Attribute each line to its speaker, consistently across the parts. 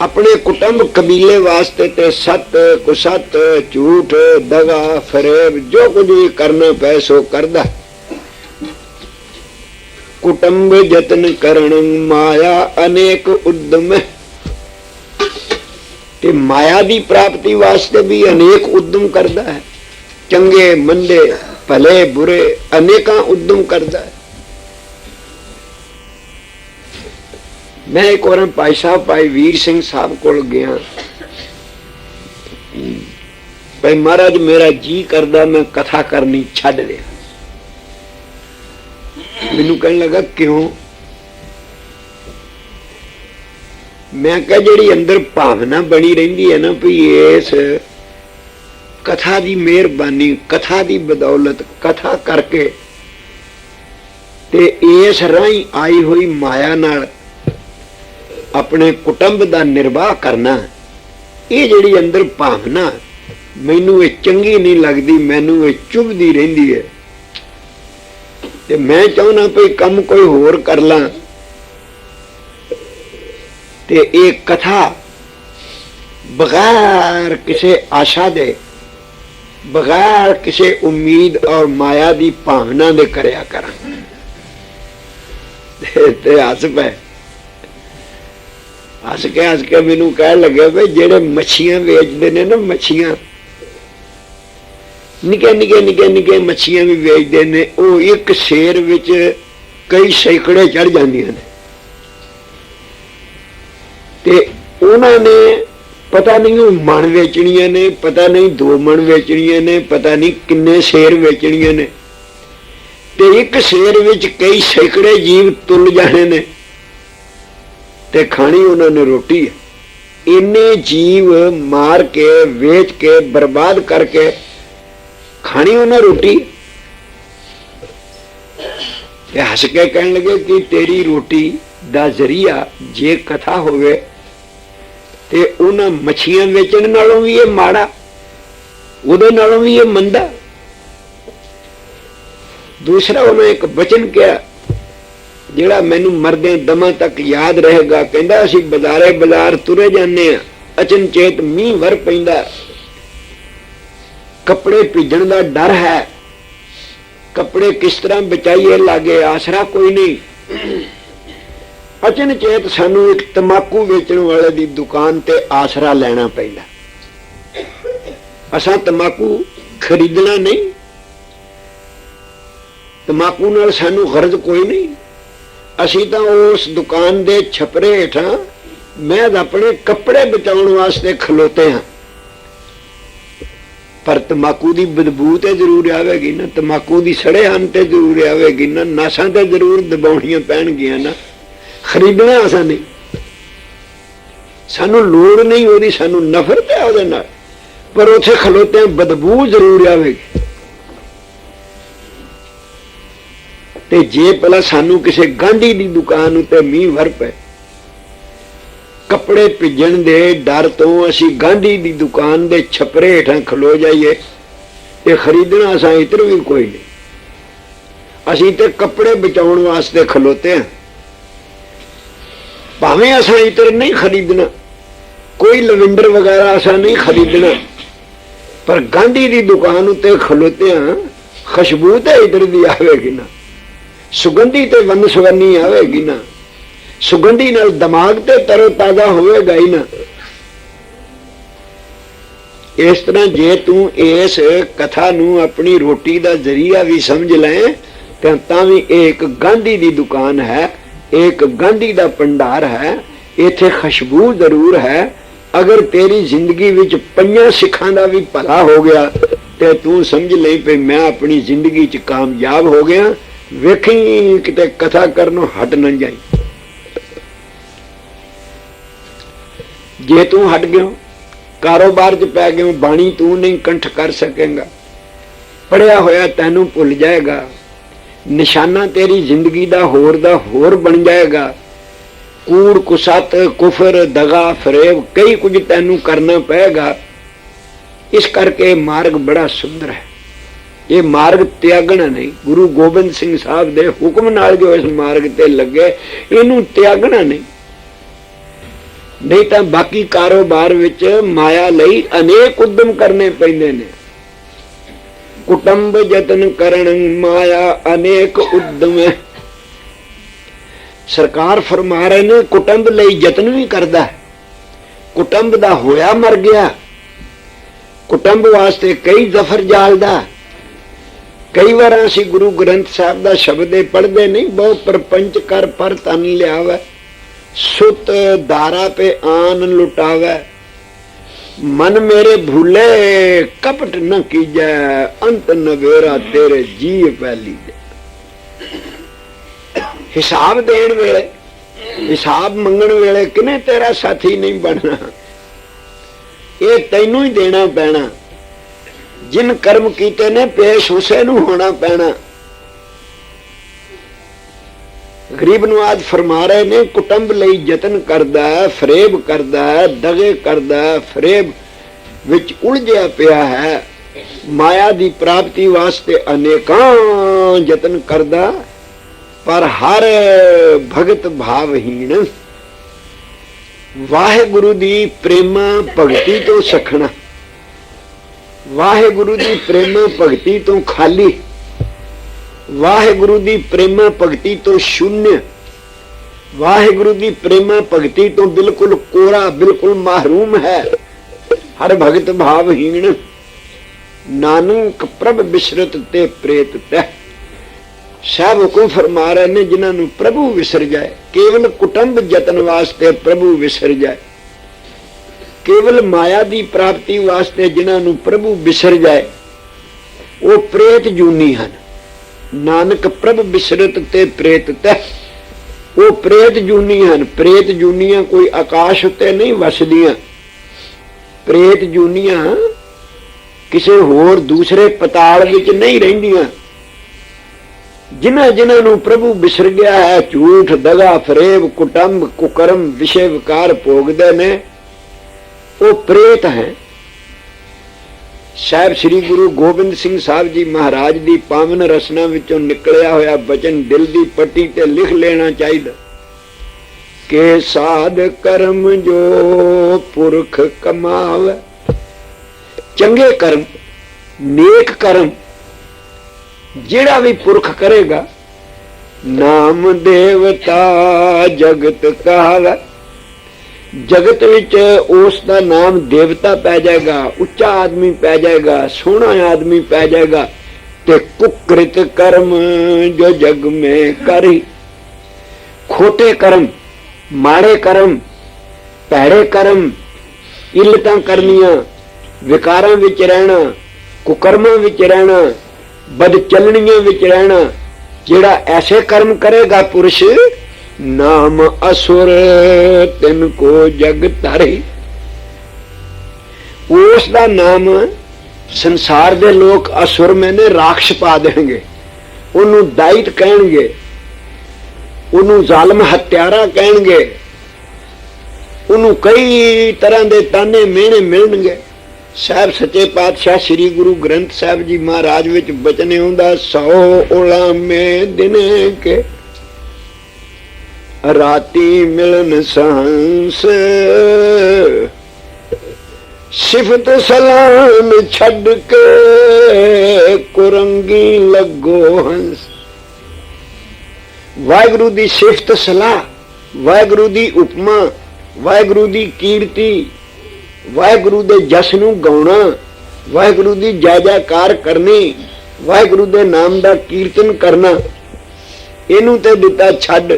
Speaker 1: ਆਪਣੇ ਕੁਟੰਬ ਕਬੀਲੇ ਵਾਸਤੇ ਤੇ ਸਤ, ਕੁਸਤ, ਝੂਠ, ਦਗਾ, ਫਰੇਬ, ਜੋ ਕੁਝ ਵੀ ਕਰਨਾ ਪੈ ਸੋ ਕਰਦਾ। ਕੁਟੰਬ ਯਤਨ ਕਰਨ ਮਾਇਆ ਅਨੇਕ ਉਦਮ ਤੇ ਮਾਇਆ ਦੀ ਪ੍ਰਾਪਤੀ ਵਾਸਤੇ ਵੀ ਅਨੇਕ ਉਦਮ ਕਰਦਾ ਹੈ। ਚੰਗੇ, ਮੰਦੇ, ਭਲੇ, ਬੁਰੇ ਅਨੇਕਾਂ ਉਦਮ ਕਰਦਾ ਹੈ। ਮੈਂ ਇੱਕ ਵਾਰ ਭਾਈ ਸਾਹਿਬ, ਭਾਈ ਵੀਰ ਸਿੰਘ ਸਾਹਿਬ ਕੋਲ ਗਿਆ। ਭਾਈ ਮਹਾਰਾਜ, ਮੇਰਾ ਜੀ ਕਰਦਾ, ਮੈਂ ਕਥਾ ਕਰਨੀ ਛੱਡ ਦਿਆਂ ਮੈਨੂੰ ਕਹਿਣ ਲੱਗਾ, ਕਿਉਂ? ਮੈਂ ਕਿਹਾ, ਜਿਹੜੀ ਅੰਦਰ ਭਾਵਨਾ ਬਣੀ ਰਹਿੰਦੀ ਹੈ ਨਾ ਵੀ ਇਸ ਕਥਾ ਦੀ ਮਿਹਰਬਾਨੀ, ਕਥਾ ਦੀ ਬਦੌਲਤ, ਕਥਾ ਕਰਕੇ ਤੇ ਇਸ ਰਾਹੀਂ ਆਈ ਹੋਈ ਮਾਇਆ ਨਾਲ ਆਪਣੇ ਕੁਟੰਬ ਦਾ ਨਿਰਵਾਹ ਕਰਨਾ, ਇਹ ਜਿਹੜੀ ਅੰਦਰ ਭਾਵਨਾ, ਮੈਨੂੰ ਇਹ ਚੰਗੀ ਨਹੀਂ ਲੱਗਦੀ, ਮੈਨੂੰ ਇਹ ਚੁਭਦੀ ਰਹਿੰਦੀ ਹੈ। ਤੇ ਮੈਂ ਚਾਹੁੰਦਾ ਭਈ ਕੰਮ ਕੋਈ ਹੋਰ ਕਰ ਲਾਂ। ਤੇ ਇਹ ਕਥਾ ਬਗੈਰ ਕਿਸੇ ਆਸ਼ਾ ਦੇ, ਬਗੈਰ ਕਿਸੇ ਉਮੀਦ ਔਰ ਮਾਇਆ ਦੀ ਭਾਵਨਾ ਦੇ ਕਰਿਆ ਕਰਾਂ। ਤੇ- ਤੇ ਹੱਸ ਪਏ ਹੱਸ ਕੇ ਹੱਸ ਕੇ ਮੈਨੂੰ ਕਹਿਣ ਲੱਗਿਆ ਵੀ ਜਿਹੜੇ ਮੱਛੀਆਂ ਵੇਚਦੇ ਨੇ ਨਾ ਮੱਛੀਆਂ, ਨਿੱਕੇ ਨਿੱਕੇ ਨਿੱਕੇ ਨਿੱਕੇ ਮੱਛੀਆਂ ਵੀ ਵੇਚਦੇ ਨੇ, ਉਹ ਇੱਕ ਸ਼ੇਰ ਵਿੱਚ ਕਈ ਸੈਂਕੜੇ ਚੜ ਜਾਂਦੀਆਂ ਨੇ। ਤੇ ਉਹਨਾਂ ਨੇ ਪਤਾ ਨਹੀਂ ਉਹ ਮਣ ਵੇਚਣੀਆਂ ਨੇ, ਪਤਾ ਨਹੀਂ ਦੋ ਮਣ ਵੇਚਣੀਆਂ ਨੇ, ਪਤਾ ਨਹੀਂ ਕਿੰਨੇ ਸ਼ੇਰ ਵੇਚਣੀਆਂ ਨੇ। ਤੇ ਇੱਕ ਸ਼ੇਰ ਵਿੱਚ ਕਈ ਸੈਂਕੜੇ ਜੀਵ ਤੁਲ ਜਾਣੇ ਨੇ। ਤੇ ਖਾਣੀ ਉਹਨਾਂ ਨੇ ਰੋਟੀ ਹੈ। ਇੰਨੇ ਜੀਵ ਮਾਰ ਕੇ, ਵੇਚ ਕੇ, ਬਰਬਾਦ ਕਰਕੇ ਖਾਣੀ ਉਹਨਾਂ ਰੋਟੀ ਤੇ ਹੱਸ ਕੇ ਕਹਿਣ ਲੱਗੇ ਕਿ ਤੇਰੀ ਰੋਟੀ ਦਾ ਜ਼ਰੀਆ ਜੇ ਕਥਾ ਹੋਵੇ ਤੇ ਉਹਨਾਂ ਮੱਛੀਆਂ ਵੇਚਣ ਨਾਲੋਂ ਵੀ ਇਹ ਮਾੜਾ, ਉਹਦੇ ਨਾਲੋਂ ਵੀ ਇਹ ਮੰਦਾ। ਦੂਸਰਾ ਉਹਨੇ ਇੱਕ ਬਚਨ ਕਿਹਾ ਜਿਹੜਾ ਮੈਨੂੰ ਮਰਦੇ ਦਮਾਂ ਤੱਕ ਯਾਦ ਰਹੇਗਾ, ਕਹਿੰਦਾ ਅਸੀਂ ਬਾਜ਼ਾਰੇ ਬਾਜ਼ਾਰ ਤੁਰੇ ਜਾਂਦੇ ਆ ਅਚਨਚੇਤ ਮੀਂਹ ਵਰ ਪੈਂਦਾ ਕੱਪੜੇ ਭਿੱਜਣ ਦਾ ਡਰ ਹੈ। ਕੱਪੜੇ ਕਿਸ ਤਰ੍ਹਾਂ ਬਚਾਈਏ ਲਾਗੇ, ਆਸਰਾ ਕੋਈ ਨਹੀਂ। ਅਚਨਚੇਤ ਸਾਨੂੰ ਇੱਕ ਤਮਾਕੂ ਵੇਚਣ ਵਾਲੇ ਦੀ ਦੁਕਾਨ ਤੇ ਆਸਰਾ ਲੈਣਾ ਪੈਂਦਾ ਅਸਾਂ ਤਮਾਕੂ ਖਰੀਦਣਾ ਨਹੀਂ। ਤਮਾਕੂ ਨਾਲ ਸਾਨੂੰ ਗਰਜ਼ ਕੋਈ ਨਹੀਂ। ਅਸੀਂ ਤਾਂ ਉਸ ਦੁਕਾਨ ਦੇ ਛਪਰੇ ਹੇਠਾਂ ਮੈਂ ਆਪਣੇ ਕੱਪੜੇ ਬਚਾਉਣ ਵਾਸਤੇ ਖਲੋਤੇ ਹਾਂ। ਪਰ ਤਮਾਕੂ ਦੀ ਬਦਬੂ ਤੇ ਜ਼ਰੂਰ ਆਵੇਗੀ ਨਾ, ਤਮਾਕੂ ਦੀ ਸੜੇ ਹਨ ਤੇ ਜ਼ਰੂਰ ਆਵੇਗੀ ਨਾ, ਨਾਸਾਂ ਤੇ ਜ਼ਰੂਰ ਦਬਾਉਣੀਆਂ ਪੈਣਗੀਆਂ ਨਾ। ਖਰੀਦਣਾ ਆਸਾਂ ਨਹੀਂ ਸਾਨੂੰ ਲੋੜ ਨਹੀਂ ਉਹਦੀ, ਸਾਨੂੰ ਨਫ਼ਰਤ ਹੈ ਉਹਦੇ ਨਾਲ। ਪਰ ਉੱਥੇ ਖਲੋਤੇ ਬਦਬੂ ਜ਼ਰੂਰ ਆਵੇਗੀ। ਤੇ ਜੇ ਪਹਿਲਾਂ ਸਾਨੂੰ ਕਿਸੇ ਗਾਂਢੀ ਦੀ ਦੁਕਾਨ ਉੱਤੇ ਮੀਂਹ ਵਰ ਪਏ ਕੱਪੜੇ ਭਿੱਜਣ ਦੇ ਡਰ ਤੋਂ ਅਸੀਂ ਗਾਂਢੀ ਦੀ ਦੁਕਾਨ ਦੇ ਛਪਰੇ ਹੇਠਾਂ ਖਲੋ ਜਾਈਏ ਇਹ ਖਰੀਦਣਾ ਅਸਾਂ ਇਤਰ ਵੀ ਕੋਈ ਨਹੀਂ। ਅਸੀਂ ਤੇ ਕੱਪੜੇ ਬਚਾਉਣ ਵਾਸਤੇ ਖਲੋਤੇ ਹਾਂ ਭਾਵੇਂ ਅਸਾਂ ਇਤਰ ਨਹੀਂ ਖਰੀਦਣਾ, ਕੋਈ ਲਵਿੰਡਰ ਵਗੈਰਾ ਅਸਾਂ ਨਹੀਂ ਖਰੀਦਣਾ, ਪਰ ਗਾਂਢੀ ਦੀ ਦੁਕਾਨ ਉੱਤੇ ਖਲੋਤੇ ਹਾਂ ਖੁਸ਼ਬੂ ਤੇ ਇਤਰ ਦੀ ਆਵੇਗੀ ਨਾ। ਸੁਗੰਧੀ ਤੇ ਵੰਨ ਵੰਨਸਵੰਨੀ ਆਵੇਗੀ ਨਾ। ਸੁਗੰਧੀ ਨਾਲ ਦਿਮਾਗ ਤੇ ਤਰੋ ਤਾਜ਼ਾ ਹੋਵੇਗਾ ਹੀ ਨਾ। ਇਸ ਤਰ੍ਹਾਂ ਜੇ ਤੂੰ ਇਸ ਕਥਾ ਨੂੰ ਆਪਣੀ ਰੋਟੀ ਦਾ ਜ਼ਰੀਆ ਵੀ ਸਮਝ ਲੈ, ਤਾਂ ਤਾਂ ਵੀ ਇਹ ਇੱਕ ਗਾਂਧੀ ਦੀ ਦੁਕਾਨ ਹੈ ਇਹ ਇੱਕ ਗਾਂਧੀ ਦਾ ਭੰਡਾਰ ਹੈ, ਇੱਥੇ ਖੁਸ਼ਬੂ ਜ਼ਰੂਰ ਹੈ। ਅਗਰ ਤੇਰੀ ਜ਼ਿੰਦਗੀ ਵਿੱਚ ਪੰਜਾਂ ਸਿੱਖਾਂ ਦਾ ਵੀ ਭਲਾ ਹੋ ਗਿਆ, ਤੇ ਤੂੰ ਸਮਝ ਲਈ ਪਈ ਮੈਂ ਆਪਣੀ ਜ਼ਿੰਦਗੀ 'ਚ ਕਾਮਯਾਬ ਹੋ ਗਿਆ ਵੇਖੀ ਕਿਤੇ ਕਥਾ ਕਰਨੋਂ ਹਟ ਨਾ ਜਾਈ। ਜੇ ਤੂੰ ਹਟ ਗਿਓ, ਕਾਰੋਬਾਰ 'ਚ ਪੈ ਗਿਆ ਬਾਣੀ ਤੂੰ ਨਹੀਂ ਕੰਠ ਕਰ ਸਕੇਗਾ। ਪੜਿਆ ਹੋਇਆ ਤੈਨੂੰ ਭੁੱਲ ਜਾਏਗਾ। ਨਿਸ਼ਾਨਾ ਤੇਰੀ ਜ਼ਿੰਦਗੀ ਦਾ ਹੋਰ ਦਾ ਹੋਰ ਬਣ ਜਾਏਗਾ। ਕੂੜ, ਕੁਸਤ, ਕੁਫਰ, ਦਗਾ, ਫਰੇਬ, ਕਈ ਕੁਝ ਤੈਨੂੰ ਕਰਨਾ ਪਏਗਾ। ਇਸ ਕਰਕੇ ਮਾਰਗ ਬੜਾ ਸੁੰਦਰ ਹੈ। ਇਹ ਮਾਰਗ ਤਿਆਗਣਾ ਨਹੀਂ, ਗੁਰੂ ਗੋਬਿੰਦ ਸਿੰਘ ਸਾਹਿਬ ਦੇ ਹੁਕਮ ਨਾਲ ਜੋ ਇਸ ਮਾਰਗ ਤੇ ਲੱਗੇ, ਇਹਨੂੰ ਤਿਆਗਣਾ ਨਹੀਂ। ਨਹੀਂ ਤਾਂ ਬਾਕੀ ਕਾਰੋਬਾਰ ਵਿੱਚ ਮਾਇਆ ਲਈ ਅਨੇਕ ਉਦਮ ਕਰਨੇ ਪੈਂਦੇ ਨੇ। ਕੁਟੰਬ ਯਤਨ ਕਰਨ ਮਾਇਆ ਅਨੇਕ ਉਦਮ। ਸਰਕਾਰ ਫਰਮਾ ਰਹੇ ਨੇ, ਕੁਟੰਬ ਲਈ ਯਤਨ ਵੀ ਕਰਦਾ ਹੈ। ਕੁਟੰਬ ਦਾ ਹੋਇਆ ਮਰ ਗਿਆ। ਕੁਟੰਬ ਵਾਸਤੇ ਕਈ ਜ਼ਫਰ ਜਾਲਦਾ ਕਈ ਵਾਰ ਅਸੀਂ ਗੁਰੂ ਗ੍ਰੰਥ ਸਾਹਿਬ ਦਾ ਸ਼ਬਦੇ ਪੜ੍ਹਦੇ ਨਹੀਂ, ਬਹੁਤ ਪਰਪੰਚ ਕਰ ਪਰ ਤਨ ਲਿਆਵੇ। ਸੁਤ ਧਾਰਾ ਤੇ ਆਨ ਲੁਟਾਵੇ। ਮਨ ਮੇਰੇ ਭੂਲੇ, ਕਪਟ ਨ ਕੀਜੈ, ਅੰਤ ਨਵੇਰਾ ਤੇਰੇ ਜੀ ਪਹਿਲੀ ਹਿਸਾਬ ਦੇਣ ਵੇਲੇ, ਹਿਸਾਬ ਮੰਗਣ ਵੇਲੇ ਕਿਨੇ ਤੇਰਾ ਸਾਥੀ ਨਹੀਂ ਬਣਨਾ? ਇਹ ਤੈਨੂੰ ਹੀ ਦੇਣਾ ਪੈਣਾ। ਜਿਨ ਕਰਮ ਕੀਤੇ ਨੇ ਪੇਸ਼ ਉਸੇ ਨੂੰ ਹੋਣਾ ਪੈਣਾ। ਗਰੀਬ ਨੂੰ ਆਜ ਫਰਮਾ ਰਹੇ ਨੇ ਕੁਟੰਬ ਲਈ ਯਤਨ ਕਰਦਾ ਹੈ, ਫਰੇਬ ਕਰਦਾ ਹੈ, ਦਗੇ ਕਰਦਾ ਹੈ, ਫਰੇਬ ਵਿੱਚ ਉਲਝਿਆ ਪਿਆ ਹੈ। ਮਾਇਆ ਦੀ ਪ੍ਰਾਪਤੀ ਵਾਸਤੇ ਅਨੇਕਾਂ ਯਤਨ ਕਰਦਾ ਪਰ ਹਰ ਭਗਤ ਭਾਵਹੀਣ ਵਾਹਿਗੁਰੂ ਦੀ ਪ੍ਰੇਮ ਭਗਤੀ ਤੋਂ ਸਖਣਾ। ਵਾਹਿਗੁਰੂ ਦੀ ਪ੍ਰੇਮ ਭਗਤੀ ਤੋਂ ਖਾਲੀ, ਵਾਹਿਗੁਰੂ ਦੀ ਪ੍ਰੇਮ ਭਗਤੀ ਤੋਂ ਸ਼ੂਨਯ ਵਾਹਿਗੁਰੂ ਦੀ ਪ੍ਰੇਮ ਭਗਤੀ ਤੋਂ ਬਿਲਕੁਲ ਕੋਰਾ, ਬਿਲਕੁਲ ਮਾਹਰੂਮ ਹੈ। ਹਰ ਭਗਤ ਭਾਵਹੀਣ ਨਾਨਕ ਪ੍ਰਭ ਬਿਸਰਤ ਤੇ ਪ੍ਰੇਤ ਤੈ ਸਭ ਹੁਕਮ ਫਰਮਾ ਰਹੇ ਨੇ ਜਿਨ੍ਹਾਂ ਨੂੰ ਪ੍ਰਭੂ ਵਿਸਰ ਜਾਏ, ਕੇਵਲ ਕੁਟੰਬ ਜਤਨ ਵਾਸਤੇ ਪ੍ਰਭੂ ਵਿਸਰ ਜਾਏ। ਕੇਵਲ ਮਾਇਆ ਦੀ ਪ੍ਰਾਪਤੀ ਵਾਸਤੇ ਜਿਨ੍ਹਾਂ ਨੂੰ ਪ੍ਰਭੂ ਬਿਸਰ ਜਾਏ, ਉਹ ਪ੍ਰੇਤ ਜੂਨੀ ਹਨ। ਨਾਨਕ ਪ੍ਰਭ ਬਿਸਰਤ ਤੇ ਪ੍ਰੇਤ ਤੈ। ਉਹ ਪ੍ਰੇਤ ਜੂਨੀ ਹਨ। ਪ੍ਰੇਤ ਜੂਨੀਆਂ ਕੋਈ ਆਕਾਸ਼ ਉੱਤੇ ਨਹੀਂ ਵਸਦੀਆਂ। ਪ੍ਰੇਤ ਜੂਨੀਆਂ ਕਿਸੇ ਹੋਰ ਦੂਸਰੇ ਪਤਾਲ ਵਿੱਚ ਨਹੀਂ ਰਹਿੰਦੀਆਂ। ਜਿਨ੍ਹਾਂ ਜਿਨ੍ਹਾਂ ਨੂੰ ਪ੍ਰਭੂ ਬਿਸਰ ਗਿਆ ਹੈ, ਝੂਠ, ਦਗਾ, ਫਰੇਬ, ਕੁਟੰਬ, ਕੁਕਰਮ, ਵਿਸ਼ੇ ਵਿਕਾਰ ਭੋਗਦੇ ਨੇ। ਉਹ ਪ੍ਰੇਤ ਹੈ। ਸਾਹਿਬ ਸ੍ਰੀ ਗੁਰੂ ਗੋਬਿੰਦ ਸਿੰਘ ਸਾਹਿਬ ਜੀ ਮਹਾਰਾਜ ਦੀ ਪਾਵਨ ਰਸਨਾ ਵਿੱਚੋਂ ਨਿਕਲਿਆ ਹੋਇਆ ਬਚਨ ਦਿਲ ਦੀ ਪੱਟੀ ਤੇ ਲਿਖ ਲੈਣਾ ਚਾਹੀਦਾ। ਕਿ ਸਾਧ ਕਰਮ ਜੋ ਪੁਰਖ ਕਮਾਵੇ। ਚੰਗੇ ਕਰਮ, ਨੇਕ ਕਰਮ, ਜਿਹੜਾ ਵੀ ਪੁਰਖ ਕਰੇਗਾ, ਨਾਮ ਦੇਵਤਾ ਜਗਤ ਕਹਾਵੇ। ਜਗਤ ਵਿੱਚ ਉਸ ਦਾ ਨਾਮ ਦੇਵਤਾ ਪੈ ਜਾਏਗਾ, ਉੱਚਾ ਆਦਮੀ ਪੈ ਜਾਏਗਾ, ਸੋਹਣਾ ਆਦਮੀ ਪੈ ਜਾਏਗਾ ਤੇ ਕੁਕ੍ਰਿਤ ਕਰਮ ਜੋ ਜਗ ਮੇ ਕਰੀ। ਖੋਟੇ ਕਰਮ, ਮਾੜੇ ਕਰਮ, ਭੈੜੇ ਕਰਮ ਇਲਤਾਂ ਕਰਨੀਆਂ, ਵਿਕਾਰਾਂ ਵਿੱਚ ਰਹਿਣਾ, ਕੁਕਰਮਾਂ ਵਿੱਚ ਰਹਿਣਾ ਬਦ ਚੱਲਣੀਆਂ ਵਿੱਚ ਰਹਿਣਾ, ਜਿਹੜਾ ਐਸੇ ਕਰਮ ਕਰੇਗਾ ਪੁਰਸ਼ ਨਾਮ ਅਸੁਰ, ਤਿਨ ਕੋ ਜਗ ਤਾਰੇ ਉਸ ਦਾ ਨਾਮ ਸੰਸਾਰ ਦੇ ਲੋਕ ਅਸੁਰ ਮੈਨੇ ਰਾਖਸ਼ ਪਾ ਦੇਣਗੇ। ਉਹਨੂੰ ਦਾਇਤ ਕਹਿਣਗੇ। ਉਹਨੂੰ ਜ਼ਾਲਮ ਹਤਿਆਰਾ ਕਹਿਣਗੇ। ਉਹਨੂੰ ਕਈ ਤਰ੍ਹਾਂ ਦੇ ਤਾਨੇ ਮਿਹਣੇ ਮਿਲਣਗੇ। ਸਾਹਿਬ ਸੱਚੇ ਪਾਤਸ਼ਾਹ ਸ੍ਰੀ ਗੁਰੂ ਗ੍ਰੰਥ ਸਾਹਿਬ ਜੀ ਮਹਾਰਾਜ ਵਿੱਚ ਬਚਨ ਆਉਂਦਾ ਸੌ ਉਲਾਮੇ ਦਿਨੇ ਕੇ ਰਾਤੀ ਮਿਲਨ ਸੰਸ। ਸਿਫਤ ਸਲਾਮ ਛੱਡ ਕੇ ਕੁਰੰਗੀ ਲੱਗੋ ਹੰਸ। ਵਾਹਿਗੁਰੂ ਦੀ ਸਿਫਤ ਸਲਾਹ, ਵਾਹਿਗੁਰੂ ਦੀ ਉਪਮਾ, ਵਾਹਿਗੁਰੂ ਦੀ ਕੀਰਤੀ, ਵਾਹਿਗੁਰੂ ਦੇ ਜਸ ਨੂੰ ਗਾਉਣਾ, ਵਾਹਿਗੁਰੂ ਦੀ ਜੈ ਜੈਕਾਰ ਕਰਨੀ, ਵਾਹਿਗੁਰੂ ਦੇ ਨਾਮ ਦਾ ਕੀਰਤਨ ਕਰਨਾ, ਇਹਨੂੰ ਤੇ ਦਿੱਤਾ ਛੱਡ।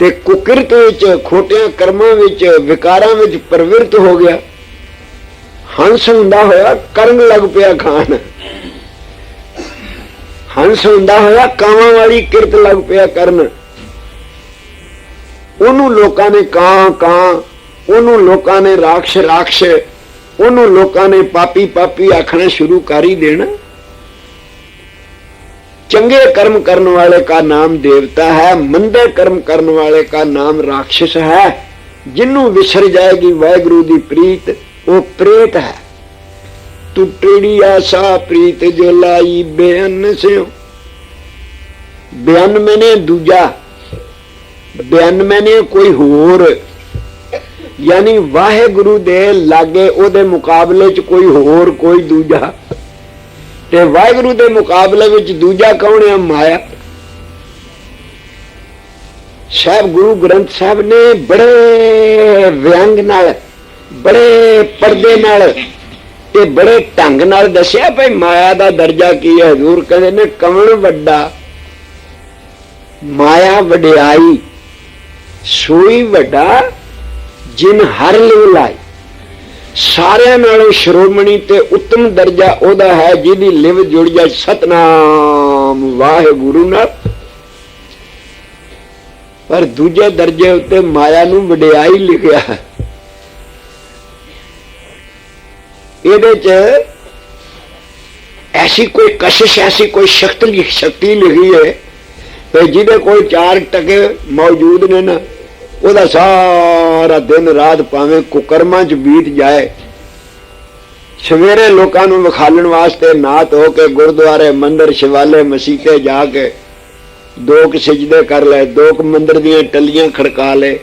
Speaker 1: ਤੇ ਕੁਕਿਰਤ ਵਿੱਚ, ਖੋਟਿਆਂ ਕਰਮਾਂ ਵਿੱਚ, ਵਿਕਾਰਾਂ ਵਿੱਚ ਪ੍ਰਵਿਰਤ ਹੋ ਗਿਆ। ਹੰਸ ਹੁੰਦਾ ਹੋਇਆ ਕਰਨ ਲੱਗ ਪਿਆ ਖਾਣ ਹੰਸ ਹੁੰਦਾ ਹੋਇਆ ਕਾਵਾਂ ਵਾਲੀ ਕਿਰਤ ਲੱਗ ਪਿਆ ਕਰਨ। ਉਹਨੂੰ ਲੋਕਾਂ ਨੇ ਕਾਂ ਕਾਂ, ਉਹਨੂੰ ਲੋਕਾਂ ਨੇ ਰਾਖਸ਼ ਰਾਖਸ਼, ਉਹਨੂੰ ਲੋਕਾਂ ਨੇ ਪਾਪੀ ਪਾਪੀ ਆਖਣਾ ਸ਼ੁਰੂ ਕਰ ਹੀ ਦੇਣਾ। ਚੰਗੇ ਕਰਮ ਕਰਨ ਵਾਲੇ का ਨਾਮ ਦੇਵਤਾ ਹੈ, ਮੰਦੇ ਕਰਮ ਕਰਨ ਵਾਲੇ का ਨਾਮ ਰਾਖਸ਼ ਹੈ। ਜਿੰਨੂੰ ਵਿਸਰ ਜਾਏਗੀ ਵਾਹਿਗੁਰੂ ਦੀ ਪ੍ਰੀਤ, ਉਹ ਪ੍ਰੇਤ ਹੈ। ਟੁੱਟੜੀ ਆਸਾ ਪ੍ਰੀਤ ਜੋ ਲਾਈ ਬੇਅਨ ਸਿਓ ਬਿਆਨ ਮੈਨੇ ਦੂਜਾ 92 ਨੇ ਕੋਈ ਹੋਰ। ਯਾਨੀ ਵਾਹਿਗੁਰੂ ਦੇ ਲਾਗੇ ਉਹਦੇ ਮੁਕਾਬਲੇ 'ਚ ਕੋਈ ਹੋਰ, ਕੋਈ ਦੂਜਾ। ਤੇ ਵਾਹਿਗੁਰੂ ਦੇ ਮੁਕਾਬਲੇ ਵਿੱਚ ਦੂਜਾ ਕੌਣ ਹੈ? ਮਾਇਆ। ਸਾਹਿਬ ਗੁਰੂ ਗ੍ਰੰਥ ਸਾਹਿਬ ਨੇ ਬੜੇ ਵਿਅੰਗ ਨਾਲ, ਬੜੇ ਪਰਦੇ ਨਾਲ ਤੇ ਬੜੇ ਢੰਗ ਨਾਲ ਦੱਸਿਆ ਭਈ ਮਾਇਆ ਦਾ ਦਰਜਾ ਕੀ ਹੈ? ਹਜ਼ੂਰ ਕਹਿੰਦੇ ਨੇ ਕੌਣ ਵੱਡਾ, ਮਾਇਆ ਵਡਿਆਈ, ਸੋਈ ਵੱਡਾ, ਜਿਨ ਹਰ ਲਿਵ ਲਾਈ। ਸਾਰਿਆਂ ਨਾਲੋਂ ਸ਼੍ਰੋਮਣੀ ਤੇ ਉੱਤਮ ਦਰਜਾ ਉਹਦਾ ਹੈ ਜਿਹਦੀ ਲਿਵ ਜੁੜ ਜਾ ਸਤਨਾਮ, ਵਾਹਿਗੁਰੂ ਨਾਲ। ਪਰ ਦੂਜੇ ਦਰਜੇ ਉੱਤੇ ਮਾਇਆ ਨੂੰ ਵਡਿਆਈ ਲਿਖਿਆ ਹੈ। ਇਹਦੇ ਚ ਐਸੀ ਕੋਈ ਕਸ਼ਿਸ਼, ਐਸੀ ਕੋਈ ਸ਼ਕਤੀ ਲਿਖ ਸ਼ਕਤੀ ਲਿਖੀ ਹੈ ਤੇ ਜਿਹਦੇ ਕੋਲ ਚਾਰ ਟਕੇ ਮੌਜੂਦ ਨੇ ਨਾ। ਉਹਦਾ ਸਾਰਾ ਦਿਨ ਰਾਤ ਭਾਵੇਂ ਕੁਕਰਮਾਂ ਚ ਬੀਤ ਜਾਏ, ਸਵੇਰੇ ਲੋਕਾਂ ਨੂੰ ਵਿਖਾਲਣ ਵਾਸਤੇ ਨਾਤ ਹੋ ਕੇ ਗੁਰਦੁਆਰੇ ਮੰਦਰ ਸ਼ਿਵਾਲੇ ਮਸੀਤੇ ਜਾ ਕੇ ਦੋ ਕੁ ਸਜਦੇ ਕਰ ਲੈ ਦੋ ਕੁ ਮੰਦਰ ਦੀਆਂ ਟੱਲੀਆਂ ਖੜਕਾ ਲੈ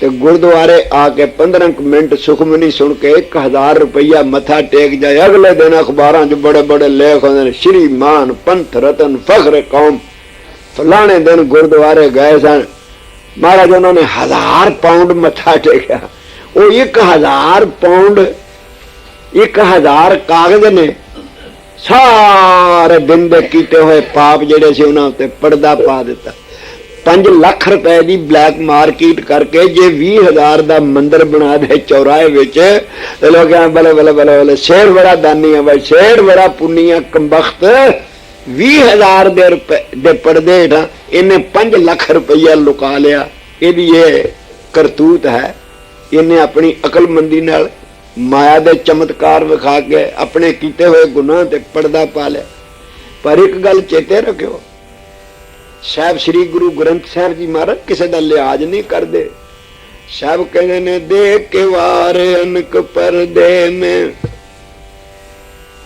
Speaker 1: ਤੇ ਗੁਰਦੁਆਰੇ ਆ ਕੇ 15 ਕੁ ਮਿੰਟ ਸੁਖਮਨੀ ਸੁਣ ਕੇ 1000 ਰੁਪਈਆ ਮੱਥਾ ਟੇਕ ਜਾਏ, ਅਗਲੇ ਦਿਨ ਅਖਬਾਰਾਂ 'ਚ ਬੜੇ ਬੜੇ ਲੇਖ ਹੁੰਦੇ ਨੇ ਸ਼੍ਰੀ ਮਾਨ ਪੰਥ ਰਤਨ, ਫਖਰ ਕੌਮ, ਫਲਾਣੇ ਦਿਨ ਗੁਰਦੁਆਰੇ ਗਏ ਸਨ। ਮਹਾਰਾਜ, ਉਹਨਾਂ ਨੇ ਹਜ਼ਾਰ ਪਾਉਂਡ ਮੱਥਾ ਟੇਕਿਆ। ਉਹ 1000 ਪਾਉਂਡ 1000 ਕਾਗਜ਼ ਨੇ। ਸਾਰੇ ਦਿਨ ਦੇ ਕੀਤੇ ਹੋਏ ਪਾਪ ਜਿਹੜੇ ਸੀ ਉਹਨਾਂ ਉੱਤੇ ਪਰਦਾ ਪਾ ਦਿੱਤਾ। 5 ਲੱਖ ਰੁਪਏ ਦੀ ਬਲੈਕ ਮਾਰਕੀਟ ਕਰਕੇ ਜੇ 20000 ਦਾ ਮੰਦਿਰ ਬਣਾ ਦੇ ਚੌਰਾਹੇ ਵਿੱਚ, ਤੇ ਲੋਕ ਬਲੇ ਬਲੇ ਬਲੇ ਬਲੇ, ਸ਼ੇਰ ਬੜਾ ਦਾਨੀ ਹੈ ਬਈ, ਸ਼ੇਰ ਬੜਾ ਪੁੰਨੀਆ, ਕੰਬਖਤ 20000 ਦੇ ਰੁਪਏ ਦੇ ਪਰਦੇ ਹੇਠਾਂ ਇਹਨੇ 5 ਲੱਖ ਰੁਪਈਆ ਲੁਕਾ ਲਿਆ। ਇਹਦੀ ਇਹ ਕਰਤੂਤ ਹੈ। ਇਹਨੇ ਆਪਣੀ ਅਕਲਮੰਦੀ ਨਾਲ ਮਾਇਆ ਦੇ ਚਮਤਕਾਰ ਵਿਖਾ ਕੇ ਆਪਣੇ ਕੀਤੇ ਹੋਏ ਗੁਨਾਹ ਤੇ ਪਰਦਾ ਪਾ ਲਿਆ। ਪਰ ਇੱਕ ਗੱਲ ਚੇਤੇ ਰੱਖਿਓ, ਸਾਹਿਬ ਸ੍ਰੀ ਗੁਰੂ ਗ੍ਰੰਥ ਸਾਹਿਬ ਜੀ ਮਹਾਰਾਜ ਕਿਸੇ ਦਾ ਲਿਹਾਜ਼ ਨਹੀਂ ਕਰਦੇ। ਸਾਹਿਬ ਕਹਿੰਦੇ ਨੇ, ਦੇਖ ਕੇ ਵਾਰ ਅਨਕ ਪਰਦੇ ਮੇ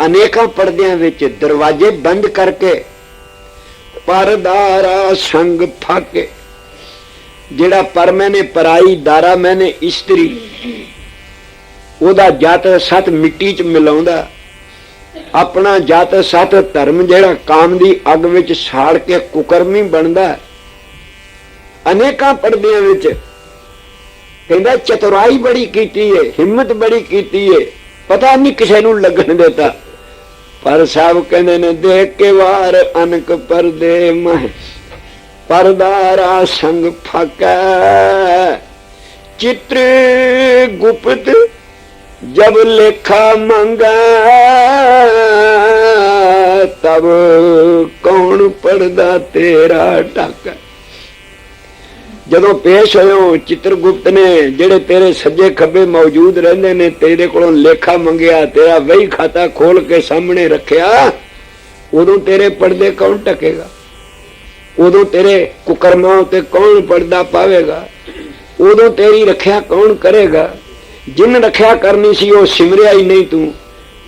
Speaker 1: ਅਨੇਕਾਂ ਪਰਦਿਆਂ ਵਿੱਚ ਦਰਵਾਜ਼ੇ ਬੰਦ ਕਰਕੇ ਪਰਦਾਰਾ ਸੰਗ ਫਾਕੇ, ਜਿਹੜਾ ਪਰ ਮੈਨੇ ਪਰਾਈ, ਦਾਰਾ ਮੈਨੇ ਇਸਤਰੀ, ਉਹਦਾ ਜੱਤ ਸਤ ਮਿੱਟੀ 'ਚ ਮਿਲਾਉਂਦਾ। ਆਪਣਾ ਜੱਤ ਸਤ ਧਰਮ ਜਿਹੜਾ ਕਾਮ ਦੀ ਅੱਗ ਵਿੱਚ ਸਾੜ ਕੇ ਕੁਕਰਮੀ ਬਣਦਾ। ਅਨੇਕਾਂ ਪਰਦਿਆਂ ਵਿੱਚ ਕਹਿੰਦਾ, ਚਤੁਰਾਈ ਬੜੀ ਕੀਤੀ ਏ, ਹਿੰਮਤ ਬੜੀ ਕੀਤੀ ਏ, ਪਤਾ ਨਹੀਂ ਕਿਸੇ ਨੂੰ ਲੱਗਣ ਦਿੱਤਾ। ਪਰ ਸਾਹਿਬ ਕਹਿੰਦੇ ਨੇ, ਦੇਖ ਕੇ ਵਾਰ ਅਨਕ ਪਰਦੇ ਮਹਿ। ਪਰਦਾਰਾ ਸੰਗ ਫਕੈ। ਚਿੱਤਰ ਗੁਪਤ ਜਬ ਲੇਖਾ ਮੰਗਾ, ਤਬ ਕੌਣ ਪਰਦਾ ਤੇਰਾ ਢੱਕ? ਜਦੋਂ ਪੇਸ਼ ਹੋਇਓ ਚਿੱਤਰਗੁਪਤ ਨੇ ਜਿਹੜੇ ਤੇਰੇ ਸੱਜੇ ਖੱਬੇ ਮੌਜੂਦ ਰਹਿੰਦੇ ਨੇ, ਤੇਰੇ ਕੋਲੋਂ ਲੇਖਾ ਮੰਗਿਆ, ਤੇਰਾ ਵਹੀ ਖਾਤਾ ਖੋਲ ਕੇ ਸਾਹਮਣੇ ਰੱਖਿਆ, ਉਦੋਂ ਤੇਰੇ ਪਰਦੇ ਕੌਣ ਟਕੇਗਾ ਉਦੋਂ ਤੇਰੇ ਕੁਕਰਮਾਂ ਉਤੇ ਕੌਣ ਪਰਦਾ ਪਾਵੇਗਾ? ਉਦੋਂ ਤੇਰੀ ਰੱਖਿਆ ਕੌਣ ਕਰੇਗਾ? ਜਿਨ ਰੱਖਿਆ ਕਰਨੀ ਸੀ, ਉਹ ਸਿਮਰਿਆ ਹੀ ਨਹੀਂ ਤੂੰ,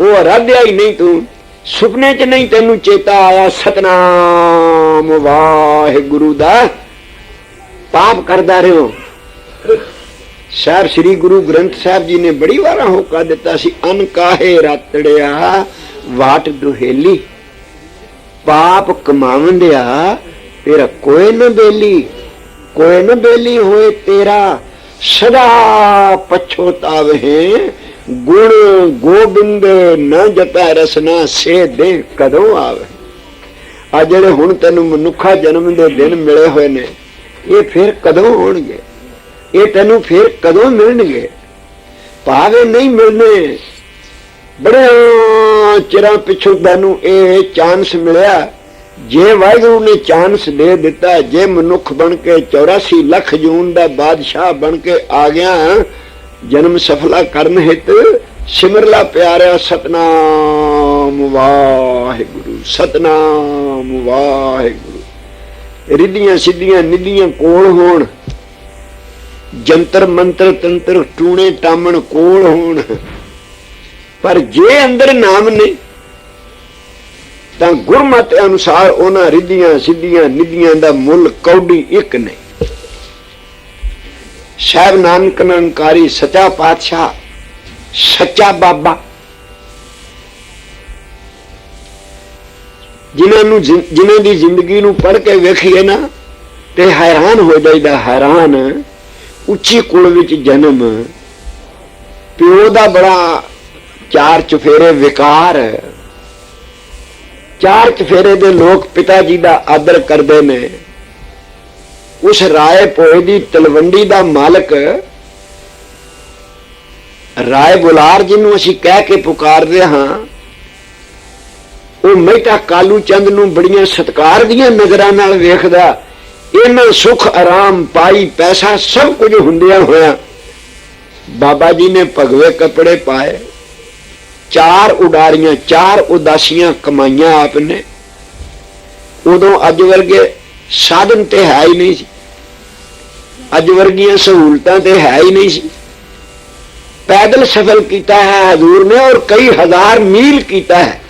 Speaker 1: ਉਹ ਅਰਾਧਿਆ ਹੀ ਨਹੀਂ ਤੂੰ, ਸੁਪਨੇ 'ਚ ਨਹੀਂ ਤੈਨੂੰ ਚੇਤਾ ਆਇਆ, ਸਤਨਾਮ ਵਾਹਿਗੁਰੂ ਦਾ। ਪਾਪ ਕਰਦਾ ਰਹੋ। ਸਾਹਿਬ, ਸ੍ਰੀ ਗੁਰੂ ਗ੍ਰੰਥ ਸਾਹਿਬ ਜੀ ਨੇ ਬੜੀ ਵਾਰਾਂ ਹੋਕਾ ਦਿੱਤਾ ਸੀ, ਅਨ ਕਾਹੇ ਰਾਤੜਿਆ, ਵਾਟ ਦੁਹੇਲੀ। ਪਾਪ ਕਮਾਵੰਦਿਆ ਤੇਰਾ ਕੋਈ ਨਾ ਬੇਲੀ, ਕੋਈ ਨਾ ਬੇਲੀ ਹੋਏ ਤੇਰਾ। ਸਦਾ ਪਛੋਤਾਵੇ ਗੁਣ ਗੋਬਿੰਦ ਨਾ ਜਪੈ ਰਸਨਾ ਸੇ ਦੇ ਕਦੋਂ ਆਵੇ ਆ ਜਿਹੜੇ ਹੁਣ ਤੈਨੂੰ ਮਨੁੱਖਾ ਜਨਮ ਦੇ ਦਿਨ ਮਿਲੇ ਹੋਏ ਨੇ ਇਹ ਫਿਰ ਕਦੋਂ ਹੋਣਗੇ? ਇਹ ਤੈਨੂੰ ਫਿਰ ਕਦੋਂ ਮਿਲਣਗੇ? ਭਾਵੇਂ ਨਹੀਂ ਮਿਲਨੇ ਬੜੇ ਚਿਰਾਂ ਪਿਛੋਂ ਤੈਨੂੰ ਇਹ ਚਾਂਸ ਮਿਲਿਆ। ਜੇ ਵਾਹਿਗੁਰੂ ਨੇ ਚਾਂਸ ਦੇ ਦਿੱਤਾ, ਜੇ ਮਨੁੱਖ ਬਣ ਕੇ 84 ਲੱਖ ਜੂਨ ਦਾ ਬਾਦਸ਼ਾਹ ਬਣ ਕੇ ਆ ਗਿਆ, ਜਨਮ ਸਫਲਾ ਕਰਨ ਹਿਤ, ਸਿਮਰਲਾ ਪਿਆਰਿਆ, ਸਤਨਾਮ ਵਾਹਿਗੁਰੂ ਸਤਨਾਮ ਵਾਹਿਗੁਰੂ। ਰਿੱਧੀਆਂ ਸਿੱਧੀਆਂ ਨਿੱਧੀਆਂ ਕੋਲ ਹੋਣ। ਜੰਤਰ ਮੰਤਰ ਤੰਤਰ ਟੂਣੇ ਟਾਮਣ ਕੋਲ ਹੋਣ। ਪਰ ਜੇ ਅੰਦਰ ਨਾਮ ਨੇ, ਤਾਂ ਗੁਰਮਤ ਅਨੁਸਾਰ ਉਹਨਾਂ ਰਿੱਧੀਆਂ ਸਿੱਧੀਆਂ ਨਿੱਧੀਆਂ ਦਾ ਮੁੱਲ ਕੌਡੀ ਇੱਕ ਨਹੀਂ ਸਾਹਿਬ ਨਾਨਕ ਨਿਰੰਕਾਰੀ ਸੱਚਾ ਪਾਤਸ਼ਾਹ, ਸੱਚਾ ਬਾਬਾ। ਜਿਨ੍ਹਾਂ ਨੂੰ ਜ਼ਿੰ- ਜਿਨ੍ਹਾਂ ਦੀ ਜ਼ਿੰਦਗੀ ਨੂੰ ਪੜ੍ਹ ਕੇ ਵੇਖੀਏ ਨਾ, ਤੇ ਹੈਰਾਨ ਹੋ ਜਾਈਦਾ, ਹੈਰਾਨ। ਉੱਚੀ ਕੁਲ ਵਿੱਚ ਜਨਮ। ਪਿਓ ਦਾ ਬੜਾ ਚਾਰ ਚਫੇਰੇ ਵਿਕਾਰ। ਚਾਰ ਚਫੇਰੇ ਦੇ ਲੋਕ ਪਿਤਾ ਜੀ ਦਾ ਆਦਰ ਕਰਦੇ ਨੇ। ਉਸ ਰਾਏ ਪੋਏ ਦੀ ਤਲਵੰਡੀ ਦਾ ਮਾਲਕ, ਰਾਏ ਬੁਲਾਰ ਜਿਹਨੂੰ ਅਸੀਂ ਕਹਿ ਕੇ ਪੁਕਾਰਦੇ ਹਾਂ ਉਹ ਮਹਿਤਾ ਕਾਲੂ ਚੰਦ ਨੂੰ ਬੜੀਆਂ ਸਤਕਾਰ ਦੀਆਂ ਨਜ਼ਰਾਂ ਨਾਲ ਵੇਖਦਾ, ਇਹਨਾਂ ਸੁਖ, ਆਰਾਮ, ਪਾਈ, ਪੈਸਾ ਸਭ ਕੁਝ ਹੁੰਦਿਆਂ ਹੋਇਆ ਬਾਬਾ ਜੀ ਨੇ ਭਗਵੇ ਕੱਪੜੇ ਪਾਏ। ਚਾਰ ਉਡਾਰੀਆਂ, ਚਾਰ ਉਦਾਸੀਆਂ ਕਮਾਈਆਂ ਆਪਨੇ ਉਦੋਂ ਅੱਜ ਵਰਗੇ ਸਾਧਨ ਤੇ ਹੈ ਹੀ ਨਹੀਂ ਸੀ। ਅੱਜ ਵਰਗੀਆਂ ਸਹੂਲਤਾਂ ਤੇ ਹੈ ਹੀ ਨਹੀਂ ਸੀ। ਪੈਦਲ ਸਫ਼ਰ ਕੀਤਾ ਹੈ ਹਜ਼ੂਰ ਨੇ ਔਰ ਕਈ ਹਜ਼ਾਰ ਮੀਲ ਕੀਤਾ ਹੈ।